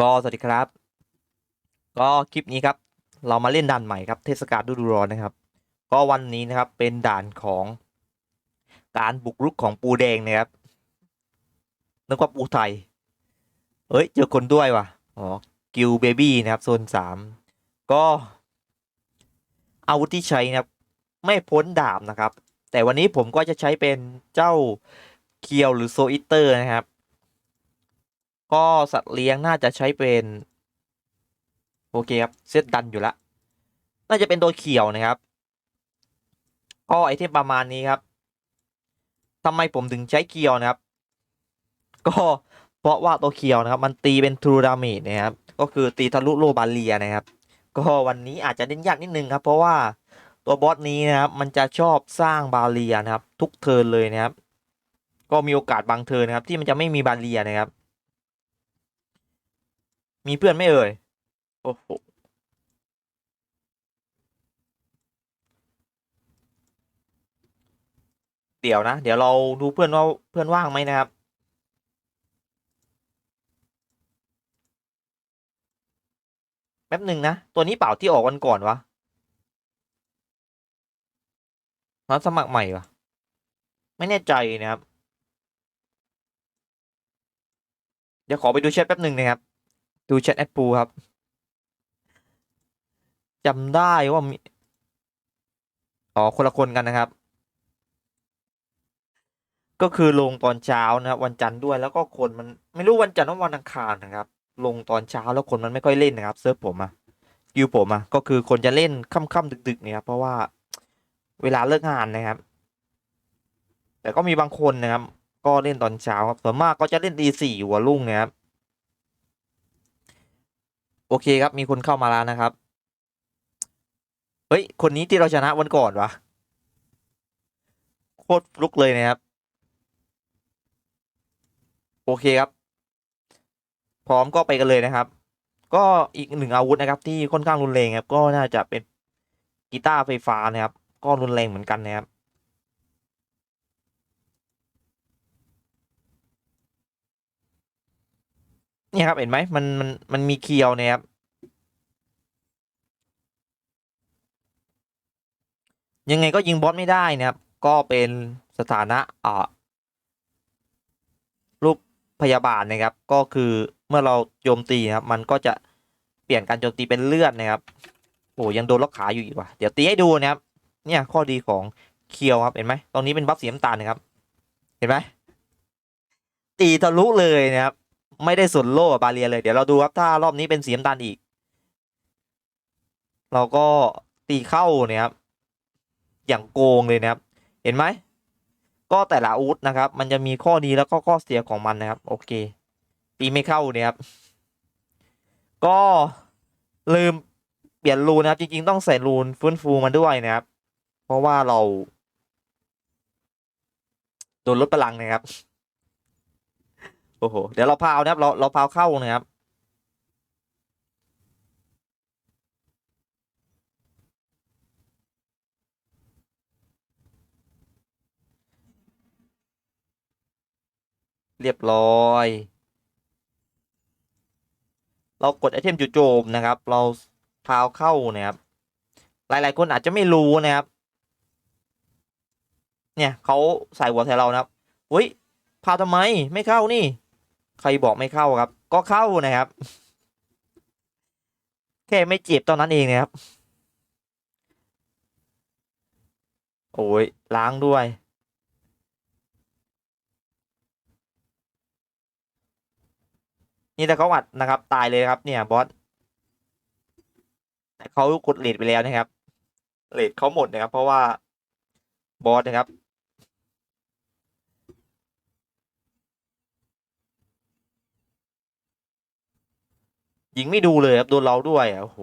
ก็สวัสดีครับ ก็คลิปนี้ครับ เรามาเล่นด่านใหม่ครับเทศกาลฤดูร้อนนะครับ ก็วันนี้นะครับเป็นด่านของการบุกรุกของปูแดงนะครับนึกว่าปูไทย เอ้ยเจอคนด้วยว่ะอ๋อกิลเบบี้นะครับโซนสามก็อาวุธที่ใช้นะครับ ไม่พ้นดาบนะครับ แต่วันนี้ผมก็จะใช้เป็นเจ้าเคียวหรือโซอิเตอร์นะครับ ก็สัตว์เลี้ยงน่าจะใช้เป็น โอเคครับเซตดันอยู่ละ น่าจะเป็นตัวเขียวนะครับ ก็ไอเทมประมาณนี้ครับทำไมผมถึงใช้เคียวนะครับ ก็เพราะว่าตัวเคียวนะครับ มันตีเป็นทรูดามจนะครับ ก็คือตีทะลุโลบาเลียนะครับ ก็วันนี้อาจจะเล่นยากนิดนึงครับ เพราะว่าตัวบอสนี้นะครับ มันจะชอบสร้างบาเลียนะครับ ทุกเทิร์นเลยนะครับ ก็มีโอกาสบางเทิร์นนะครับ ที่มันจะไม่มีบาเลียนะครับ มีเพื่อนไม่เอ่ย โอ้โห เดี๋ยวนะ เดี๋ยวเราดูเพื่อนว่าเพื่อนว่างไหมนะครับ แป๊บหนึ่งนะ ตัวนี้เปล่าที่ออกวันก่อนวะรับสมัครใหม่วะไม่แน่ใจนะครับ เดี๋ยวขอไปดูแชทแป๊บหนึ่งนะครับ ดูแชทแอดปูครับจำได้ว่ามีอ๋อคนละคนกันนะครับ ก็คือลงตอนเช้านะครับวันจันทร์ด้วยแล้วก็คนมันไม่รู้วันจันทร์ว่าวันอังคารนะครับ ลงตอนเช้าแล้วคนมันไม่ค่อยเล่นนะครับเซิร์ฟผมอะกิวผมอะก็คือคนจะเล่นค่ำๆดึกๆเนี่ยครับเพราะว่าเวลาเลิกงานนะครับ แต่ก็มีบางคนนะครับ ก็เล่นตอนเช้าครับส่วนมากก็จะเล่นตีสี่หัวรุ่งนะครับ โอเคครับ มีคนเข้ามาแล้วนะครับ เฮ้ย คนนี้ที่เราชนะวันก่อนวะโคตรฟลุกเลยนะครับ โอเคครับ พร้อมก็ไปกันเลยนะครับ ก็อีกหนึ่งอาวุธนะครับ ที่ค่อนข้างรุนแรงครับ ก็น่าจะเป็นกีตาร์ไฟฟ้านะครับ ก็รุนแรงเหมือนกันนะครับ เนี่ยครับ เห็นไหมมันมันมันมีเคียวเนี่ยครับยังไงก็ยิงบอสไม่ได้นะครับ ก็เป็นสถานะอ่ารูปพยาบาลนะครับ ก็คือเมื่อเราโจมตีนะครับ มันก็จะเปลี่ยนการโจมตีเป็นเลือดนะครับโอ้ยังโดนล็อกขาอยู่อีกว่ะเดี๋ยวตีให้ดูนะครับ เนี่ยข้อดีของเคียวครับเห็นไหมตรงนี้เป็นบัฟสีน้ำตาลนะครับ เห็นไหมตีทะลุเลยนะครับ ไม่ได้ส่วนโล่บาเรียเลยเดี๋ยวเราดูครับถ้ารอบนี้เป็นสีน้ำตาลอีก เราก็ตีเข้าเนี่ยครับอย่างโกงเลยนะครับ เห็นไหมก็แต่ละอาวุธนะครับ มันจะมีข้อดีแล้วก็ข้อเสียของมันนะครับ โอเค ตีไม่เข้าเนี่ยครับ ก็ลืมเปลี่ยนรูนะครับ จริง ๆ ต้องใส่รูนฟื้นฟูมาด้วยนะครับ เพราะว่าเราโดนลดพลังนะครับ โอ้โห เดี๋ยวเราพาวนะครับ เราเราพาวเข้านะครับ เรียบร้อย เรากดไอเทมจู่โจมนะครับ เราพาวเข้านะครับ หลาย ๆ คนอาจจะไม่รู้นะครับ เนี่ยเขาใส่หัวใส่เรานะครับอุ้ยพาวทำไมไม่เข้านี่ ใครบอกไม่เข้าครับ ก็เข้านะครับ แค่ไม่เจ็บตอนนั้นเองนะครับ โอ้ยล้างด้วย นี่ถ้าเขาอัดนะครับ ตายเลยครับ เนี่ยบอสแต่เขากดเลทไปแล้วนะครับเลทเขาหมดนะครับ เพราะว่าบอสนะครับ ยิงไม่ดูเลยครับโดนเราด้วยอะโอ้โห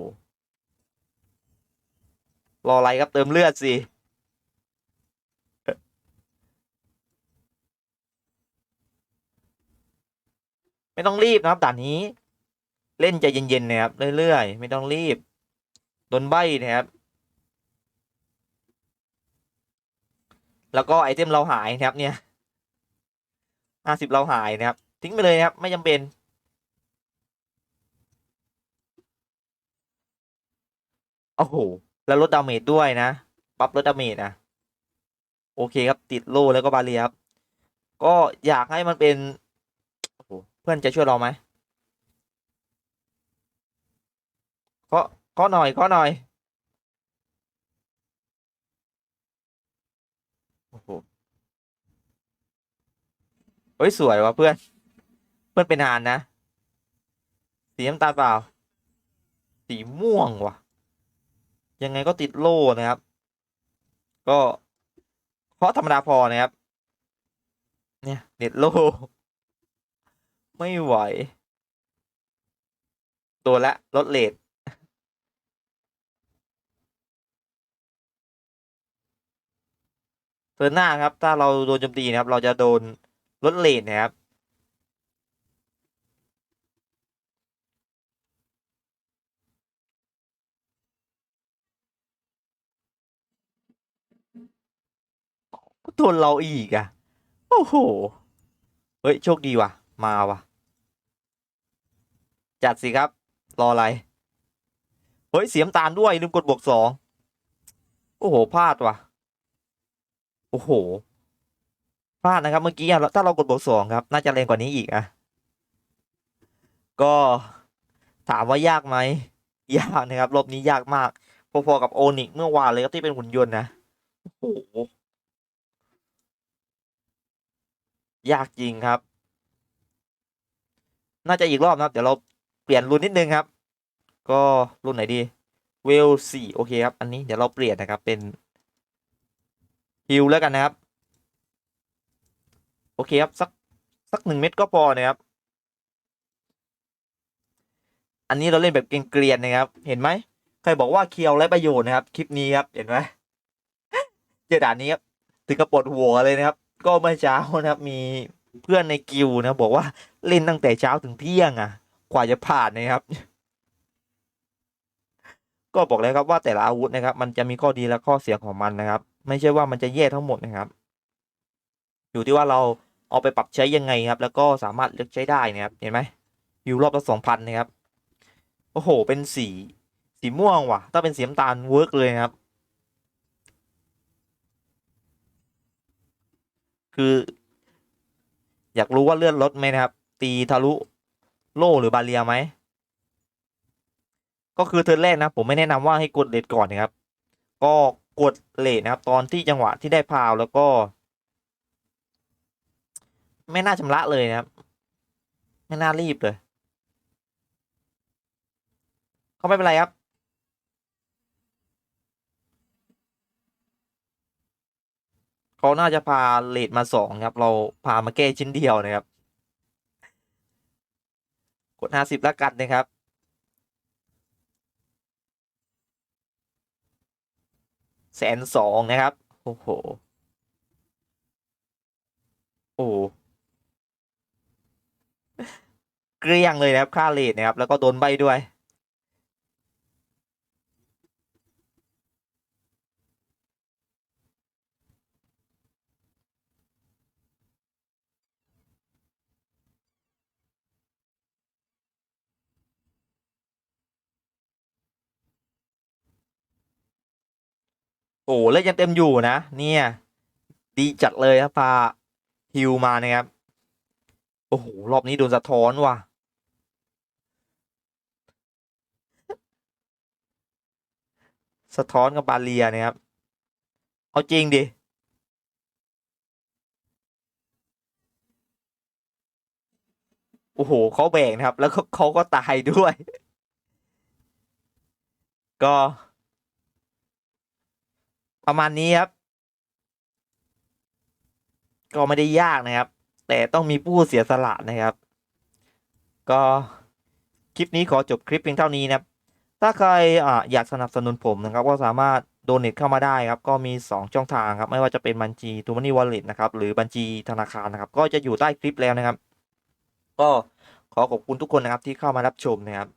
รออะไรครับเติมเลือดสิไม่ต้องรีบนะครับด่านนี้ เล่นใจเย็นๆนะครับเรื่อยๆ ไม่ต้องรีบโดนใบนะครับ แล้วก็ไอเทมเราหายนะครับเนี่ยห้าสิบเราหายนะครับ ทิ้งไปเลยนะครับ ไม่จำเป็น โอ้โห แล้วลดดาเมจด้วยนะปรับลดดาเมจนะโอเคครับติดโล่แล้วก็บาเรียครับ ก็อยากให้มันเป็นโอ้โหเพื่อนจะช่วยเราไหมเคาะเคาะหน่อยเคาะหน่อยโอ้โหเฮ้ยสวยว่ะเพื่อน เพื่อนเป็นหานนะ สีน้ำตาลเปล่า สีม่วงว่ะ ยังไงก็ติดโล่นะครับ ก็เพราะธรรมดาพอนะครับ เนี่ยเน็ตโล่ ไม่ไหว ตัวละลดเลทเทิร์นหน้าครับ ถ้าเราโดนโจมตีนะครับ เราจะโดนลดเลทนะครับ ก็โดนเราอีกอะโอ้โห เฮ้ย โชคดีว่ะ มาว่ะ จัดสิครับ รออะไร เฮ้ย เสียมตาลด้วยลืมกดบวกสอง โอ้โห พลาดว่ะ โอ้โห พลาดนะครับ เมื่อกี้อะถ้าเรากดบวกสองครับ น่าจะแรงกว่านี้อีกอะก็ถามว่ายากไหม ยากนะครับ รอบนี้ยากมาก พอๆกับโอนิกเมื่อวานเลยครับที่เป็นหุ่นยนต์นะ โอ้โห ยากจริงครับ น่าจะอีกรอบนะครับ เดี๋ยวเราเปลี่ยนรุ่นนิดนึงครับ ก็รุ่นไหนดีเวลสี่โอเคครับ อันนี้เดี๋ยวเราเปลี่ยนนะครับเป็นฮิลแล้วกันนะครับ โอเคครับ สักสักหนึ่งเม็ดก็พอนะครับ อันนี้เราเล่นแบบเกรียนๆนะครับ เห็นไหมใครบอกว่าเคียวไรประโยชน์นะครับ คลิปนี้ครับ เห็นไหมเจอด่านนี้ครับ ถึงกระปวดหัวเลยนะครับ ก็เมื่อเช้านะครับมีเพื่อนในกิวนะบอกว่าเล่นตั้งแต่เช้าถึงเที่ยงอะ กว่าจะผ่านนะครับ ก็บอกเลยครับว่าแต่ละอาวุธนะครับ มันจะมีข้อดีและข้อเสียของมันนะครับ ไม่ใช่ว่ามันจะแย่ทั้งหมดนะครับ อยู่ที่ว่าเราเอาไปปรับใช้ยังไงครับ แล้วก็สามารถเลือกใช้ได้นะครับ เห็นไหมอยู่รอบละสองพันนะครับ โอ้โห เป็นสี สีม่วงว่ะ ถ้าเป็นสีน้ำตาลเวิร์กเลยนะครับ คือ อยากรู้ว่าเลื่อนลดไหมนะครับ ตีทะลุโล่หรือบาเรียไหม ก็คือเทิร์นแรกนะผมไม่แนะนำว่าให้กดเลทก่อนนะครับ ก็กดเลทนะครับ ตอนที่จังหวะที่ได้พาวแล้วก็ ไม่น่าชำระเลยนะครับ ไม่น่ารีบเลย ก็ไม่เป็นไรครับ เขาน่าจะพาเลทมาสองครับ เราพามาแก้ชิ้นเดียวนะครับ กดห้าสิบแล้วกันนะครับ แสนสองนะครับ โอ้โห โอ้เกลี้ยงเลยนะครับ ค่าเลทนะครับ แล้วก็โดนใบด้วย โอ้แล้วยังเต็มอยู่นะ เนี่ย ดีจัดเลยครับพาฮิวมานะครับ โอ้โห รอบนี้โดนสะท้อนว่ะ สะท้อนกับบาเลียนะครับ เอาจริงดิโอ้โหเขาแบ่งนะครับ แล้วก็เขาก็ตายด้วย ก็ ประมาณนี้ครับ ก็ไม่ได้ยากนะครับ แต่ต้องมีผู้เสียสละนะครับ ก็คลิปนี้ขอจบคลิปเพียงเท่านี้นะครับ ถ้าใครออยากสนับสนุนผมนะครับ ก็สามารถโดเนทเข้ามาได้ครับ ก็มี 2 ช่องทางครับ ไม่ว่าจะเป็นบัญชีทูมันนี่วอลเล็ตนะครับ หรือบัญชีธนาคารนะครับ ก็จะอยู่ใต้คลิปแล้วนะครับ ก็ขอขอบคุณทุกคนนะครับที่เข้ามารับชมนะครับ